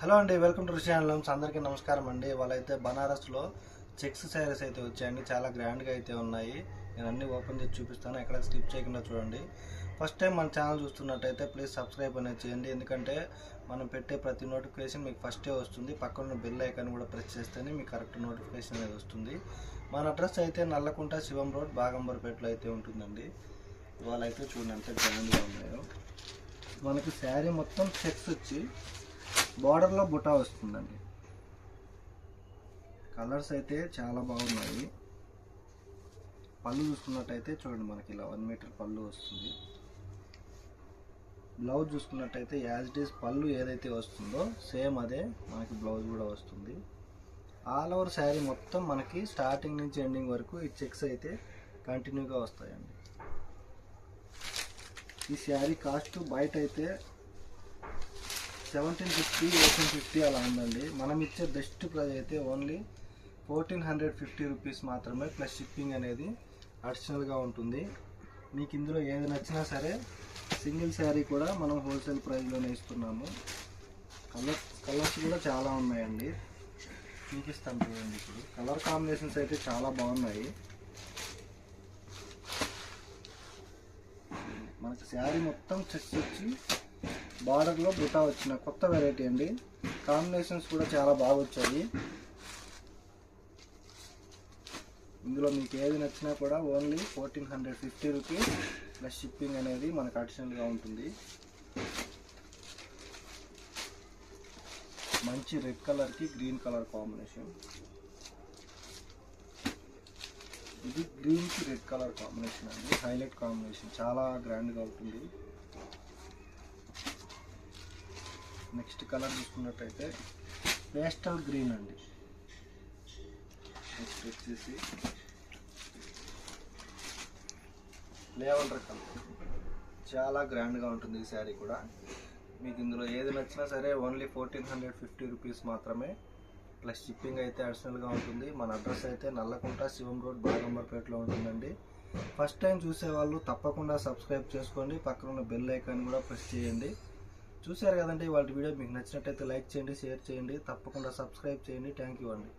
Hello అండి welcome to channels అందరికీ నమస్కారం అండి. వాళ్ళైతే బనారస్లో చెక్స్ శారీస్ అయితే వచ్చాయండి. చాలా గ్రాండ్గా అయితే ఉన్నాయి. నేను అన్ని ఓపెన్ చేసి చూపిస్తాను. ఎక్కడ స్కిప్ చేయకుండా చూడండి. ఫస్ట్ టైం మన ఛానల్ చూస్తున్నట్టయితే ప్లీజ్ సబ్స్క్రైబ్ అనేది చేయండి. ఎందుకంటే మనం పెట్టే ప్రతి నోటిఫికేషన్ మీకు ఫస్టే వస్తుంది. పక్కన బెల్ ఐకాన్ కూడా ప్రెస్ చేస్తేనే మీకు కరెక్ట్ నోటిఫికేషన్ అనేది వస్తుంది. మన అడ్రస్ అయితే నల్లకుంట శివం రోడ్ బాగంబర్పేటలో అయితే ఉంటుందండి. ఇవాళ అయితే చూడండి ఎంత గ్రాండ్గా ఉన్నాయో. మనకి శారీ మొత్తం చెక్స్ వచ్చి బార్డర్లో బుటా వస్తుందండి. కలర్స్ అయితే చాలా బాగున్నాయి. పళ్ళు చూసుకున్నట్టయితే చూడండి మనకి ఇలా వన్ మీటర్ పళ్ళు వస్తుంది. బ్లౌజ్ చూసుకున్నట్టయితే యాజ్ ఇట్ ఈస్ పళ్ళు ఏదైతే వస్తుందో సేమ్ అదే మనకి బ్లౌజ్ కూడా వస్తుంది. ఆల్ ఓవర్ శారీ మొత్తం మనకి స్టార్టింగ్ నుంచి ఎండింగ్ వరకు ఈ చెక్స్ అయితే కంటిన్యూగా వస్తాయండి. ఈ శారీ కాస్ట్ బయట అయితే సెవెంటీన్ ఫిఫ్టీ ఎయిటీన్ ఫిఫ్టీ అలా ఉందండి. మనం ఇచ్చే బెస్ట్ ప్రైస్ అయితే only fourteen hundred fifty rupees మాత్రమే ప్లస్ షిప్పింగ్ అనేది అడిషనల్గా ఉంటుంది. మీకు ఇందులో ఏది నచ్చినా సరే సింగిల్ శారీ కూడా మనం హోల్సేల్ ప్రైస్లోనే ఇస్తున్నాము. కలర్ కలర్స్ కూడా చాలా ఉన్నాయండి. చూపిస్తాను చూడండి ఇప్పుడు. కలర్ కాంబినేషన్స్ అయితే చాలా బాగున్నాయి. మనకి శారీ మొత్తం చెక్స్ వచ్చి బార్డర్లో బుటా వచ్చిన కొత్త వెరైటీ అండి. కాంబినేషన్స్ కూడా చాలా బాగా వచ్చాయి. ఇందులో మీకు ఏది నచ్చినా కూడా only fourteen hundred fifty rupees plus shipping అనేది మనకు అడిషనల్గా ఉంటుంది. మంచి రెడ్ కలర్కి గ్రీన్ కలర్ కాంబినేషన్ ఇది గ్రీన్కి రెడ్ కలర్ కాంబినేషన్ అండి. హైలైట్ కాంబినేషన్ చాలా గ్రాండ్గా ఉంటుంది. నెక్స్ట్ కలర్ చూసుకున్నట్టయితే పేస్టల్ గ్రీన్ అండి. నెక్స్ట్ వచ్చేసి లేవల్ కలర్. చాలా గ్రాండ్గా ఉంటుంది ఈ శారీ కూడా. మీకు ఇందులో ఏది నచ్చినా సరే only fourteen hundred fifty rupees మాత్రమే. ప్లస్ షిప్పింగ్ అయితే అడిషనల్గా ఉంటుంది. మన అడ్రస్ అయితే నల్లకుంట శివం రోడ్ బాగంబర్పేటలో ఉంటుందండి. ఫస్ట్ టైం చూసేవాళ్ళు తప్పకుండా సబ్స్క్రైబ్ చేసుకోండి. పక్కన ఉన్న బెల్ ఐకాన్ కూడా ప్రెస్ చేయండి. చూశారు కదండి వాళ్ళ వీడియో మీకు నచ్చినట్టయితే లైక్ చేయండి షేర్ చేయండి తప్పకుండా సబ్స్క్రైబ్ చేయండి. థ్యాంక్ యూ అండి.